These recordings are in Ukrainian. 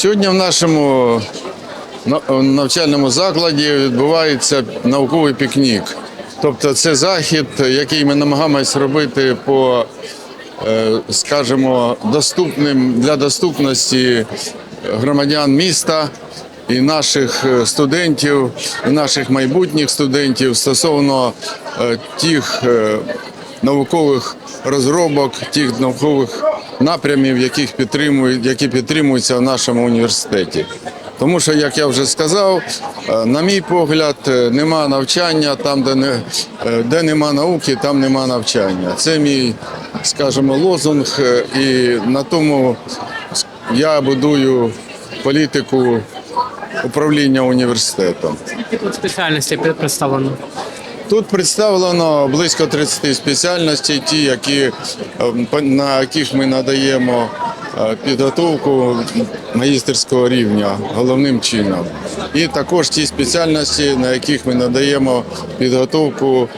Сьогодні в нашому навчальному закладі відбувається науковий пікнік. Тобто це захід, який ми намагаємось робити по, е, скажімо, доступним для доступності громадян міста і наших е, студентів, і наших майбутніх студентів стосовно е, тих наукових розробок, тих наукових напрямів, яких підтримують, які підтримуються в нашому університеті. Тому що, як я вже сказав, е, на мій погляд, е, нема навчання там, де не е, де нема науки, там нема навчання. Це мій, скажімо, лозунг, і на тому я будую політику управління університетом. Які тут спеціальності представлено? Тут представлено близько 30 спеціальностей, ті, які, е, на яких ми надаємо е, підготовку магістерського рівня головним чином. І також ті спеціальності, на яких ми надаємо підготовку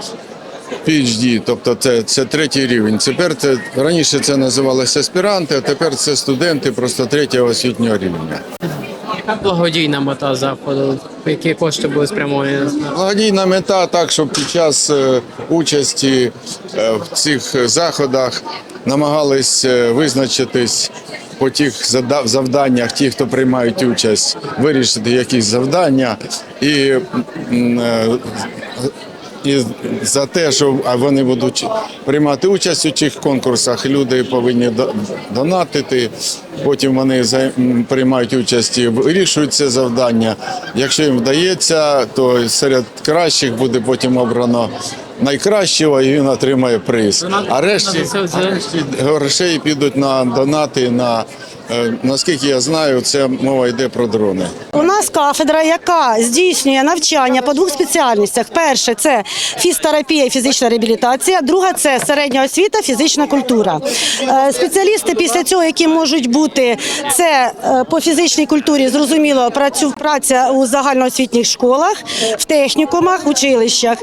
PhD, тобто це, це третій рівень. Тепер це раніше це називалося аспіранти, а тепер це студенти просто третього освітнього рівня. Благодійна мета заходу? Які кошти були спрямовані? Благодійна мета так, щоб під час е, участі е, в цих заходах намагались е, визначитись по тих завданнях, ті, хто приймають участь, вирішити якісь завдання і, і за те, що вони будуть приймати участь у цих конкурсах, люди повинні до- донатити. Потім вони за- приймають участь і вирішують це завдання. Якщо їм вдається, то серед кращих буде потім обрано найкращого і він отримає приз. Решті, а решті грошей підуть на донати. На е, наскільки я знаю, це мова йде про дрони. У нас кафедра, яка здійснює навчання по двох спеціальностях. Перше це фізтерапія фізична реабілітація. Друга це середня освіта, фізична культура. Е, Спеціалісти після цього, які можуть бути, це е, по фізичній культурі, зрозуміло, працю праця у загальноосвітніх школах, в технікумах, училищах.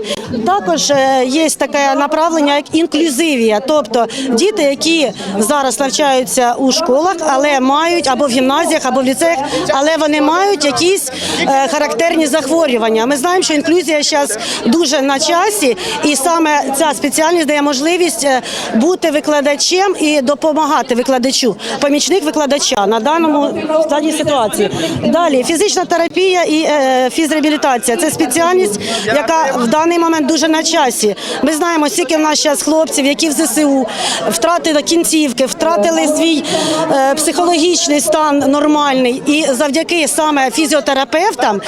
Також е, є таке направлення, як інклюзивія, тобто діти, які зараз навчаються у школах, але мають або в гімназіях, або в ліцеях, але вони мають якісь е, характерні захворювання. Ми знаємо, що інклюзія зараз дуже на часі, і саме ця спеціальність дає можливість бути викладачем і допомагати викладачу, помічник викладача на даному в даній ситуації. Далі фізична терапія і е, фізреабілітація це спеціальність, яка в даний момент дуже на часі. Ми знаємо, скільки в нас зараз хлопців, які в ЗСУ втратили кінцівки, втратили свій е, психологічний стан нормальний, і завдяки саме фізіотерапевтам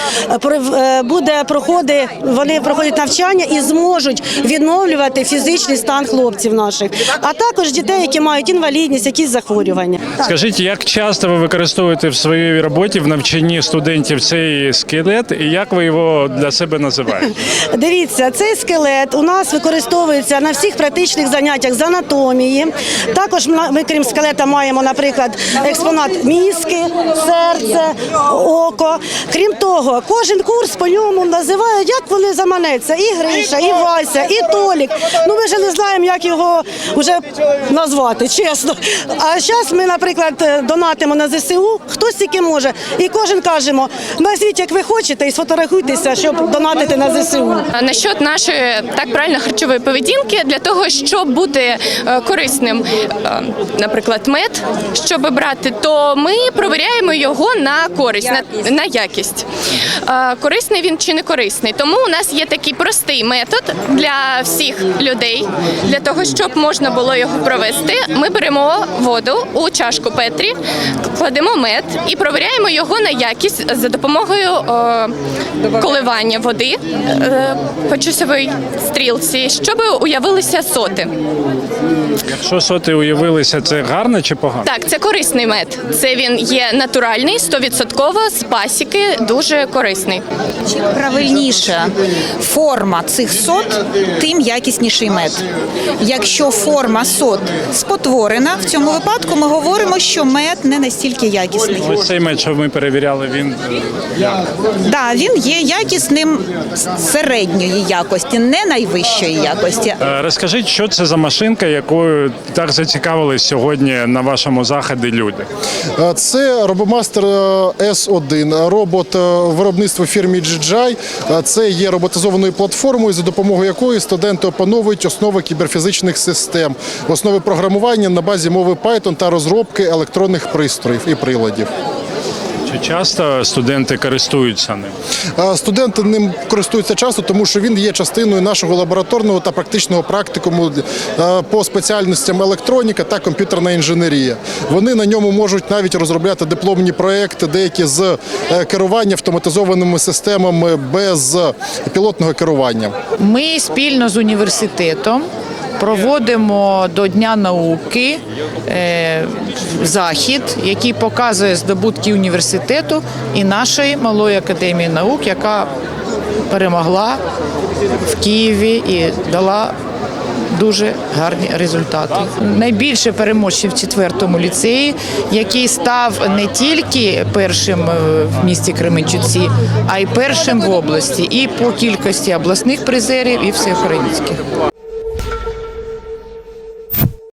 е, е, буде проходи, вони проходять навчання і зможуть відновлювати фізичний стан хлопців наших, а також дітей, які мають інвалідність, якісь захворювання. Скажіть, як часто ви використовуєте в своїй роботі в навчанні студентів цей скелет, і як ви його для себе називаєте? Дивіться, цей скелет у нас використовується на всіх практичних заняттях з анатомії. Також ми, крім скелета, маємо, наприклад, експонат мізки, серце, око. Крім того, кожен курс по ньому називають, як вони заманеться. І Гриша, і Вася, і Толік. Ну ми вже не знаємо, як його вже назвати, чесно. А зараз ми, наприклад, донатимо на ЗСУ, хтось тільки може. І кожен кажемо, назвіть, як ви хочете, і сфотографуйтеся, щоб донатити на ЗСУ. Насчет нашої так правильно харчової поведінки для того, щоб бути е, корисним, е, наприклад, мед, щоб брати, то ми провіряємо його на користь, на, на якість. Е, Корисний він чи не корисний. Тому у нас є такий простий метод для всіх людей, для того, щоб можна було його провести. Ми беремо воду у чашку Петрі, кладемо мед і провіряємо його на якість за допомогою е, коливання води е, по часовій стрілці, щоб уявилися соти. Якщо соти уявилися, це гарно чи погано? Так, це корисний мед. Це він є натуральний, 100% з пасіки, дуже корисний. Чим правильніша форма цих сот, тим якісніший мед. Якщо форма сот спотворена, в цьому випадку ми говоримо, що що мед не настільки якісний. Ось цей мед, що ми перевіряли, він е, Да, він є якісним середньої якості, не найвищої якості. Е, Розкажіть, що це за машинка, якою так зацікавились сьогодні на вашому заході люди? Е, Це робомастер S1, робот виробництва фірмі GGI. Це є роботизованою платформою, за допомогою якої студенти опановують основи кіберфізичних систем, основи програмування на базі мови Python та розробки електронних пристроїв і приладів. Чи часто студенти користуються ним? Е, Студенти ним користуються часто, тому що він є частиною нашого лабораторного та практичного практикуму е, по спеціальностям електроніка та комп'ютерна інженерія. Вони на ньому можуть навіть розробляти дипломні проекти, деякі з е, керування автоматизованими системами без пілотного керування. Ми спільно з університетом проводимо до Дня науки е, захід, який показує здобутки університету і нашої малої академії наук, яка перемогла в Києві і дала. Дуже гарні результати. Найбільше переможців в четвертому ліцеї, який став не тільки першим е, в місті Кременчуці, а й першим в області, і по кількості обласних призерів, і всеукраїнських.